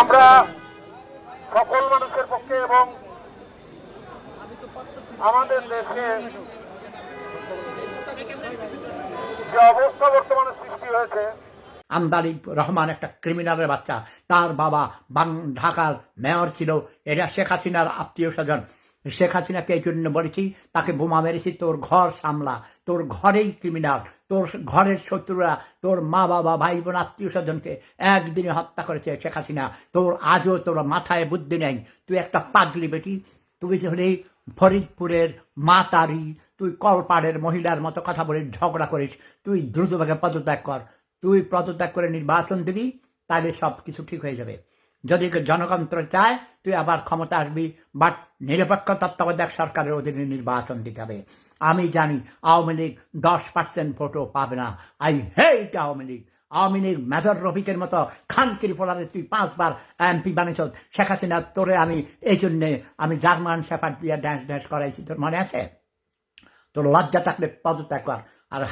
আমরা সকল মানুষের পক্ষে এবং আমাদের দেশে যে অবস্থা বর্তমানে সৃষ্টি হয়েছে আমদানি রহমান একটা ক্রিমিনালের বাচ্চা। তার বাবা ঢাকার মেয়র ছিল, এটা শেখ হাসিনার আত্মীয় স্বজন। শেখ হাসিনাকে এই জন্য বলেছি, তাকে বোমা মেরেছি, তোর ঘর সামলা, তোর ঘরেই ক্রিমিনাল তোর ঘরের শত্রুরা, তোর মা বাবা, ভাই বোন, আত্মীয় স্বজনকে একদিনে হত্যা করেছে শেখ হাসিনা। তোর আজও তোর মাথায় বুদ্ধি নেই। তুই একটা পাগলি বেটি, তুই হলে ফরিদপুরের মাতারি, তুই কলপাড়ের মহিলার মতো কথা বলে ঝগড়া করিস, তুই দ্রুতভাবে পদত্যাগ কর। তুই পদত্যাগ করে নির্বাচন দিবি, তাহলে সব কিছু ঠিক হয়ে যাবে। যদি জনগণতন্ত্র চায়, তুই আবার ক্ষমতা আসবি। বাট নিরপেক্ষ তত্ত্বাবধায়ক সরকারের অধীনে নির্বাচন দিতে হবে। আমি জানি আওয়ামী লীগ দশ পার্সেন্ট ভোটও পাবে না। I hate Awami League. Awami League major রফিকের মতো খানকির ফলারে তুই পাঁচবার এমপি বানিয়েছ। শেখ হাসিনা, তোরে আমি এই জন্যে আমি জার্মান শেফার দিয়ে ড্যান্স ড্যান্স করাইছি। তোর মনে আছে? তোর লজ্জা থাকলে পদত্যাগ কর। আর